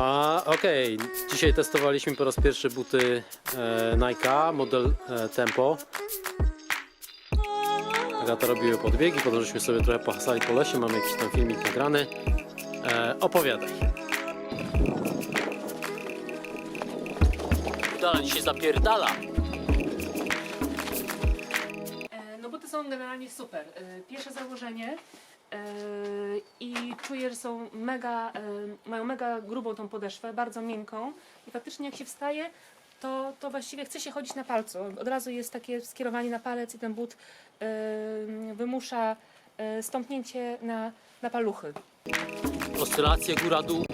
A okej, dzisiaj testowaliśmy po raz pierwszy buty e, Nike, model e, Tempo. Agata robiły podbiegi, żeśmy sobie trochę pohasali po lesie, mamy jakiś tam filmik nagrany. E, opowiadaj. Udala dzisiaj zapierdala. E, No buty są generalnie super. E, Pierwsze założenie i czuję, że są mega, e, mają mega grubą tą podeszwę, bardzo miękką i faktycznie jak się wstaje, to, to właściwie chce się chodzić na palcu. Od razu jest takie skierowanie na palec i ten but e, wymusza e, stąpnięcie na, na paluchy. Oscylacje góra-dół.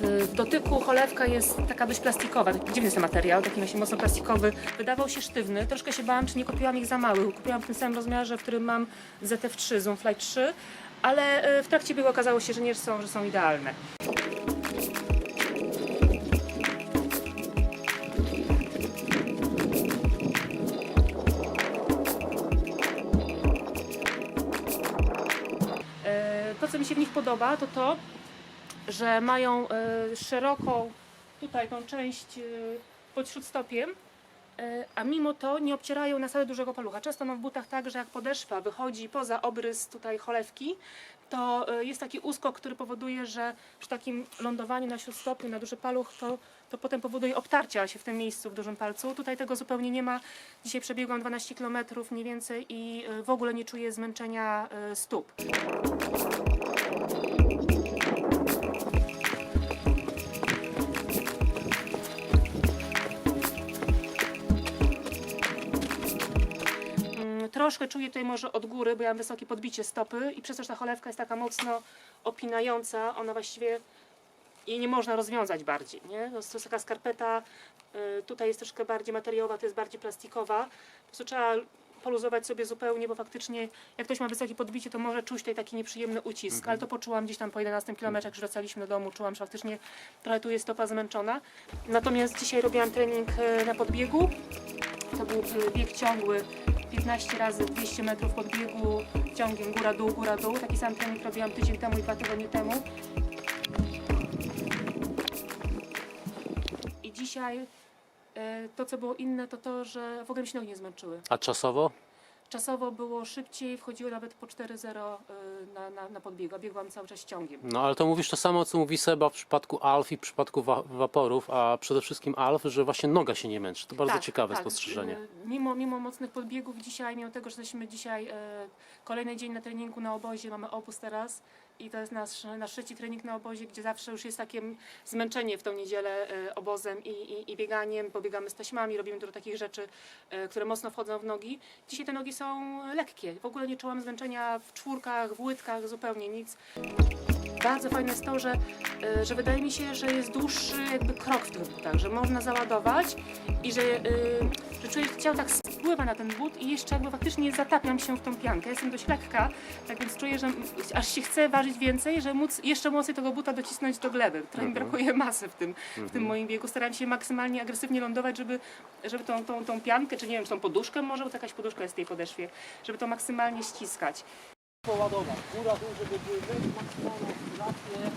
W dotyku cholewka jest taka dość plastikowa, dziwny jest ten materiał, taki właśnie mocno plastikowy. Wydawał się sztywny, troszkę się bałam, czy nie kupiłam ich za małych. Kupiłam w tym samym rozmiarze, w którym mam ZF3, Zoomfly 3, ale e, w trakcie biegu okazało się, że nie są, że są idealne. E, To, co mi się w nich podoba, to to, że mają e, szeroką tutaj tą część e, pod śródstopiem, e, a mimo to nie obcierają na całe dużego palucha. Często mam w butach tak, że jak podeszwa wychodzi poza obrys tutaj cholewki, to jest taki uskok, który powoduje, że przy takim lądowaniu na śródstopiu, na duży paluch, to, to potem powoduje obtarcia się w tym miejscu w dużym palcu. Tutaj tego zupełnie nie ma. Dzisiaj przebiegłam 12 km mniej więcej i w ogóle nie czuję zmęczenia stóp. Troszkę czuję tutaj może od góry, bo ja mam wysokie podbicie stopy i przez to, że ta cholewka jest taka mocno opinająca, ona właściwie jej nie można rozwiązać bardziej, nie? To jest taka skarpeta, y, tutaj jest troszkę bardziej materiałowa, to jest bardziej plastikowa. Po prostu trzeba poluzować sobie zupełnie, bo faktycznie jak ktoś ma wysokie podbicie, to może czuć tutaj taki nieprzyjemny ucisk, ale to poczułam gdzieś tam po 11 km, jak już wracaliśmy do domu, czułam, że faktycznie trochę tu jest stopa zmęczona. Natomiast dzisiaj robiłam trening y, na podbiegu, to był y, bieg ciągły 15 razy 200 metrów podbiegu ciągiem góra-dół, góra-dół. Taki sam trening robiłam tydzień temu i dwa tygodnie temu. I dzisiaj e, to, co było inne, to to, że w ogóle mi się nogi nie zmęczyły. A czasowo? Czasowo było szybciej, wchodziły nawet po 4.0 e, na, na, na podbiegu, a biegłam cały czas ciągiem. No ale to mówisz to samo, co mówi Seba w przypadku alf i w przypadku wa- waporów, a przede wszystkim alf, że właśnie noga się nie męczy. To bardzo ciekawe spostrzeżenie. E, Mimo, mimo mocnych podbiegów dzisiaj, mimo tego, że jesteśmy dzisiaj e, kolejny dzień na treningu na obozie, mamy obóz teraz i to jest nasz, nasz trzeci trening na obozie, gdzie zawsze już jest takie zmęczenie w tą niedzielę e, obozem i, i, i bieganiem, pobiegamy z taśmami, robimy dużo takich rzeczy, e, które mocno wchodzą w nogi. Dzisiaj te nogi są lekkie, w ogóle nie czułam zmęczenia w czwórkach, w łydkach, zupełnie nic. Bardzo fajne jest to, że, e, że wydaje mi się, że jest dłuższy jakby krok w tych butach, że można załadować i że, e, że czuję, że ciało tak spływa na ten but i jeszcze jakby faktycznie zatapiam się w tą piankę. Jestem dość lekka, tak więc czuję, że aż się chce ważyć więcej, że móc jeszcze mocniej tego buta docisnąć do gleby. Trochę mi brakuje masy w tym, w tym moim biegu. Staram się maksymalnie agresywnie lądować, żeby, żeby tą, tą, tą piankę, czy nie wiem, czy tą poduszkę może, bo to jakaś poduszka jest w tej podeszwie, żeby to maksymalnie ściskać. Poładować. Góra, dół, żeby były maksymalne oscylacje.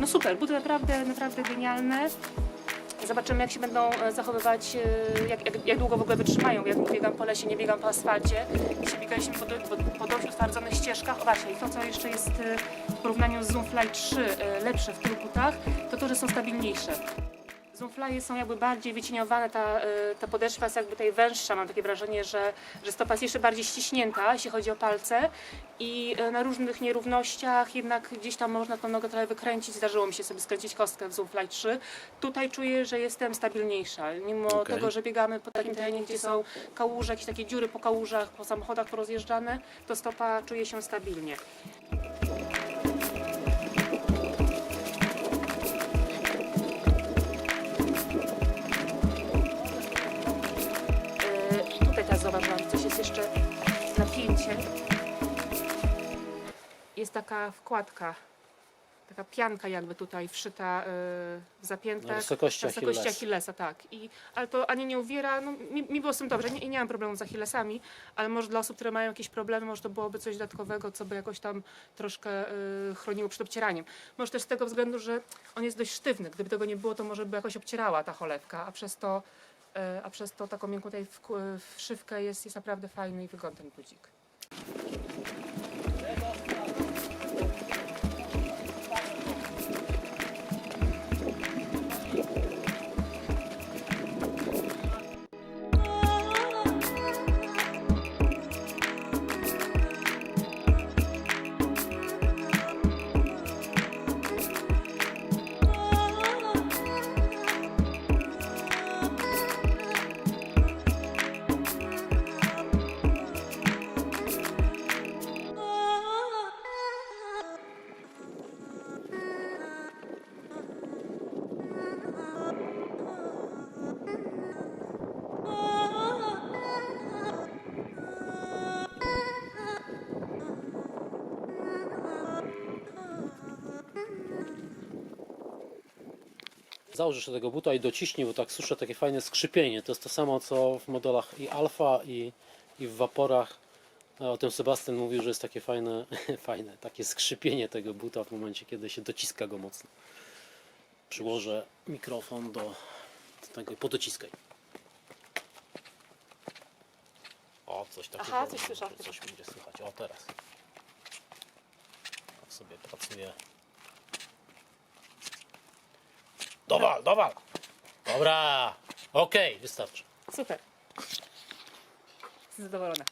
No super, buty naprawdę, naprawdę genialne. Zobaczymy, jak się będą e, zachowywać, e, jak, jak, jak długo w ogóle wytrzymają. Jak biegam po lesie, nie biegam po asfalcie. Dzisiaj biegaliśmy po, utwardzonych ścieżkach. Właśnie, i to, co jeszcze jest e, w porównaniu z Zoomfly 3 e, lepsze w tych butach, to to, że są stabilniejsze. Zoomfly są jakby bardziej wycieniowane, ta, e, ta podeszwa jest jakby tutaj węższa. Mam takie wrażenie, że, że stopa jest jeszcze bardziej ściśnięta, jeśli chodzi o palce. I e, na różnych nierównościach jednak gdzieś tam można tą nogę trochę wykręcić. Zdarzyło mi się sobie skręcić kostkę w Zoomfly 3. Tutaj czuję, że jestem stabilniejsza. Mimo Okej. tego, że biegamy po takim terenie, gdzie są kałuże, jakieś takie dziury po kałużach, po samochodach porozjeżdżane, to stopa czuje się stabilnie. Jeszcze napięcie. Jest taka wkładka taka pianka jakby tutaj wszyta y, w zapiętek. Na wysokości na wysokości Achillesa. Achillesa, tak. I, ale to ani nie uwiera, no, mi, mi było z tym dobrze, nie, nie mam problemu z Achillesami, ale może dla osób, które mają jakieś problemy, może to byłoby coś dodatkowego, co by jakoś tam troszkę y, chroniło przed obcieraniem. Może też z tego względu, że on jest dość sztywny. Gdyby tego nie było, to może by jakoś obcierała ta cholewka, a przez to, a przez to taką miękką tutaj wk- wszywkę jest, jest naprawdę fajny i wygodny ten budzik. Założysz jeszcze tego buta i dociśnij, bo tak słyszę takie fajne skrzypienie. To jest to samo, co w modelach i Alfa, i, i w Waporach. A O tym Sebastian mówił, że jest takie fajne, fajne, takie skrzypienie tego buta w momencie, kiedy się dociska go mocno. Przyłożę mikrofon do, do tego i podociskaj. O, coś takiego. Aha, coś słyszę. Może Coś będzie słychać. O, teraz. Tak sobie pracuję. Dowal, dowal! Dobra, okej, wystarczy. Super. Zadowolona.